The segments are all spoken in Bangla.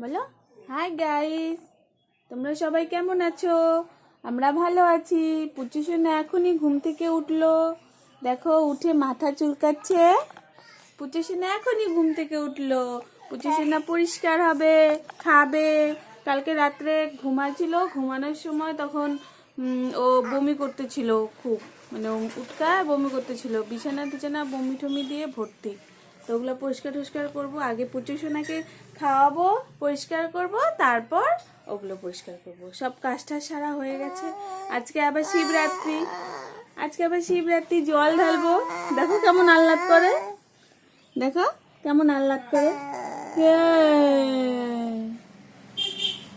বলো? হাই গাইস তোমরা সবাই কেমন আছো? আমরা ভালো আছি। পুচু সোনা এখনই ঘুম থেকে উঠল। দেখো উঠে মাথা চুলকাচ্ছে। পুচু সোনা এখনই ঘুম থেকে উঠল। পুচু সোনা পরিষ্কার হবে খাবে। কালকে রাত্রে ঘুমাচ্ছিল। ঘুমানোর সময় তখন ও বমি করতেছিল খুব। মানে উটকা বমি করতেছিল। বিছানা টিছানা বমি টমি দিয়ে ভর্তি। তো ওগুলো পরিষ্কার টরিষ্কার করব, আগে পুচু সোনাকে খাওয়াবো, পরিষ্কার করব, তারপর ওগুলো পরিষ্কার করব। সব কাজটা সারা হয়ে গেছে। আজকে আবার শিবরাত্রি। আজকে আবার শিবরাত্রি, জল ঢালবো। দেখো কেমন আহ্লাদ করে। দেখো কেমন আহ্লাদ করে। Yay!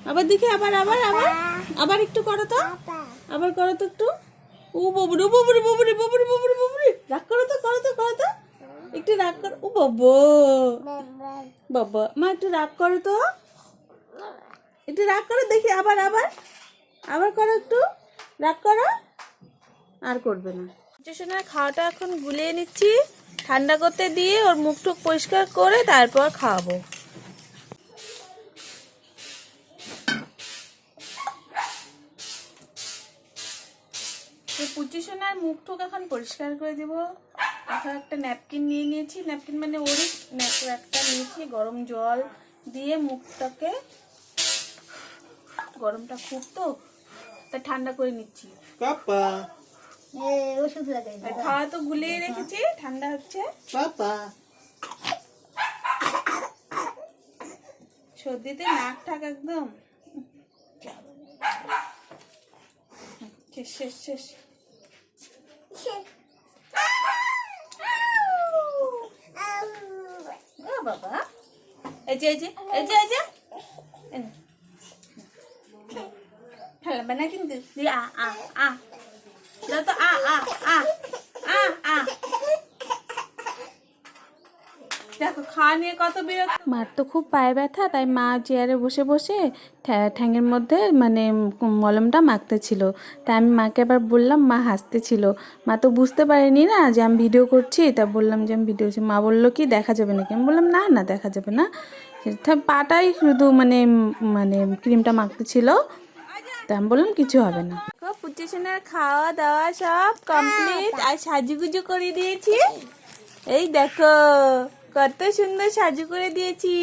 আবার দেখি, আবার আবার আবার। আবার একটু করো তো। আবার করো তো একটু। ও বাবুরে বাবুরে বাবুরে বাবুরে বাবুরে বাবুরে। রাগ করো তো করো তো করো তো। একটু রাগ কর ও বাবা। বাবা, মা, একটু রাগ করো তো। একটু রাগ করো, দেখি আবার আবার। আবার করো একটু। রাগ করো। আর করবে না। স্টেশনের খাওয়াটা এখন গুলিয়ে নিচ্ছি। ঠান্ডা করতে দিয়ে ওর মুখ টুক পরিষ্কার করে তারপর খাওয়াবো। পুচি সোনার মুখ টুক এখন পরিষ্কার করে দেবো। এখন একটা ন্যাপকিন নিয়ে নিয়েছি। ন্যাপকিন মানে ওরই ন্যাপ একটা নিয়েছি গরম জল দিয়ে মুখটাকে গরমটা খুব তো তা ঠান্ডা করে নিচ্ছি। পাপা। ওষুধ লাগাই খাওয়া তো গুলিয়ে রেখেছি ঠান্ডা হচ্ছে। পাপা। সর্দিতে নাক ঠাক একদম। শেষ শেষ শেষ। বাবা। এই যে এই যে এই যে এই যে। খেলবে না। কিন্তু। আ আ আ দাও তো আ আ আ আ আ দেখো খাওয়া নিয়ে কত বিরক্ত? মার তো খুব পায়ে ব্যথা তাই মা চেয়ারে বসে বসে ঠ্যা- ঠ্যাঙের মধ্যে মানে মলমটা মাখতেছিল। তাই আমি মাকে আবার বললাম মা হাসতেছিল। মা তো বুঝতে পারেনি না যে আমি ভিডিও করছি তা বললাম যে আমি ভিডিও করছি। মা বলল কি দেখা যাবে নাকি? আমি বললাম না না দেখা যাবে না। পাটাই শুধু মানে মানে ক্রিমটা মাখতেছিল। তা আমি বললাম কিছু হবে না। পুচি খাওয়া দাওয়া সব কমপ্লিট আর সাজুগুজু করে দিয়েছি। এই দেখো। কত সুন্দর সাজু করে দিয়েছি।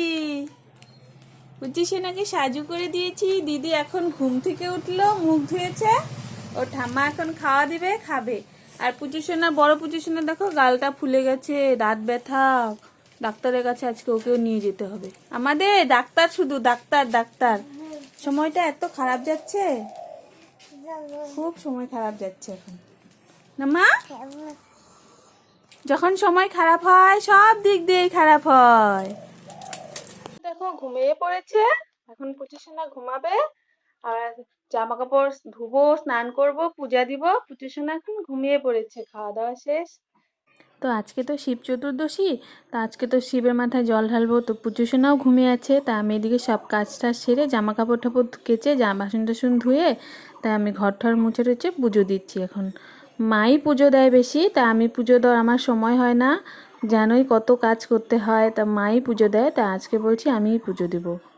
পুচি সোনাকে সাজু করে দিয়েছি। দিদি এখন ঘুম থেকে উঠল, মুখ ধুয়েছে। ও ঠাম্মা এখন খাওয়া দিবে, খাবে। আর পুচি সোনা, বড় পুচি সোনা দেখো, গালটা ফুলে গেছে, দাঁত ব্যথা। ডাক্তারের কাছে আজকে ওকেও নিয়ে যেতে হবে। আমাদের ডাক্তার শুধু, ডাক্তার ডাক্তার। সময়টা এত খারাপ যাচ্ছে। খুব সময় খারাপ যাচ্ছে এখন। না মা? যখন সময় খারাপ হয় সব দিক দিয়ে খারাপ হয়। দেখো ঘুমিয়ে পড়েছে। এখন পুচিসোনা ঘুমাবে। আর জামা কাপড় ধুবো স্নান করব পূজা দিব। পুচিসোনা এখন ঘুমিয়ে পড়েছে খাওয়া দাওয়া শেষ। তো আজকে তো শিব চতুর্দশী তো আজকে তো শিবের মাথায় জল ঢালবো তো পুচুসোনাও ঘুমিয়ে আছে। তা আমি এদিকে সব কাজটা সেরে জামা কাপড় টাপড় কেচে জামা বাসন টাসন ধুয়ে তাই আমি ঘর ঠর মুছে টুছে পুজো দিচ্ছি এখন। মাই পুজো দেয় বেশি, তা আমি পুজো দেওয়ার আমার সময় হয় না। জানোই কত কাজ করতে হয়, তা মাই পুজো দেয়, তা আজকে বলছি আমিই পুজো দেব।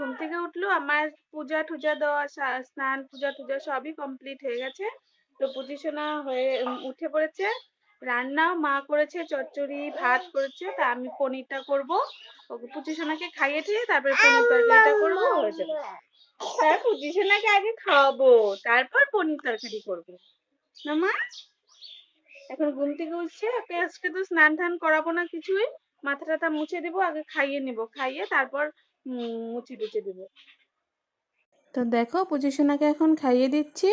ঘুম থেকে উঠল, আমার পূজা টুজা দেওয়া স্নান, পূজা টুজা সবই কমপ্লিট হয়ে গেছে। তো পুচিসোনা হয়ে উঠে পড়েছে। রান্নাও মা করেছে, চচ্চড়ি, ভাত করেছে, তা আমি পনিরটা করব। পুচিসোনাকে খাইয়ে দিয়ে তারপরে পনির তরকারিটা করব, হয়ে যাবে। তার পুচিসোনাকে আগে খাওয়াবো, তারপর পনির তরকারি করব। না মা? এখন ঘুম থেকে উঠছে, ওকে আজকে তো স্নান টান করাবো না কিছুই। মাথা টাথা মুছে দেবো, আগে খাইয়ে নেব। খাইয়ে তারপর মুছে টুচে দেবো। তো দেখো পুজিশনাকে এখন খাইয়ে দিচ্ছি।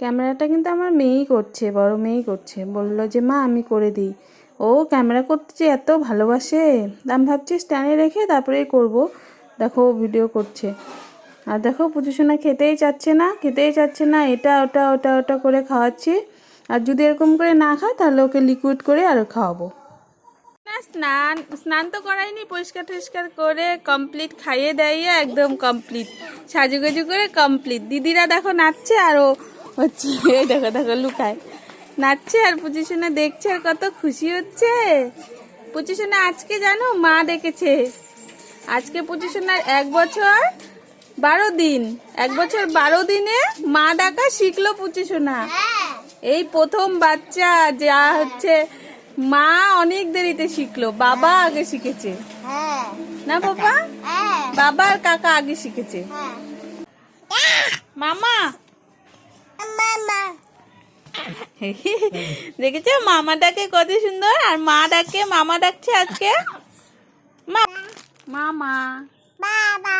ক্যামেরাটা কিন্তু আমার মেয়েই করছে, বড় মেয়েই করছে। বলল যে, মা, আমি করে দিই। ও ক্যামেরা করতে যে এত ভালোবাসে, আমি ভাবছি স্ট্যান্ডে রেখে তারপরে করব। দেখো ভিডিও করছে। আর দেখো পুজোসোনা খেতেই চাচ্ছে না, খেতেই চাচ্ছে না, এটা, ওটা ওটা ওটা করে খাওয়াচ্ছি। আর যদি এরকম করে না খায়, তাহলে ওকে লিকুইড করে আরও খাওয়াবো। স্নান স্নান তো করাইনি পরিষ্কার টরিষ্কার করে কমপ্লিট খাইয়ে দাইয়ে একদম কমপ্লিট সাজুগুজু করে কমপ্লিট দিদিরা দেখো নাচছে আর ও হচ্ছে দেখো দেখো লুকায়। নাচছে আর পুজিশনে দেখছে আর কত খুশি হচ্ছে। পুজিশনে আজকে জানো মা ডেকেছে। আজকে পুজিশনের এক বছর বারো দিন। এক বছর বারো দিনে মা ডাকা শিখলো পুচিসোনা। হ্যাঁ। এই প্রথম বাচ্চা যা হচ্ছে মা অনেক দেরিতে শিখলো বাবা আগে শিখেছে। হ্যাঁ। না বাবা? হ্যাঁ। বাবা আর কাকা আগে শিখেছে। হ্যাঁ। মামা? দেখেছ মামা ডাকে কত সুন্দর আর মা ডাকে মামা ডাকছে আজকে? মামা। বাবা।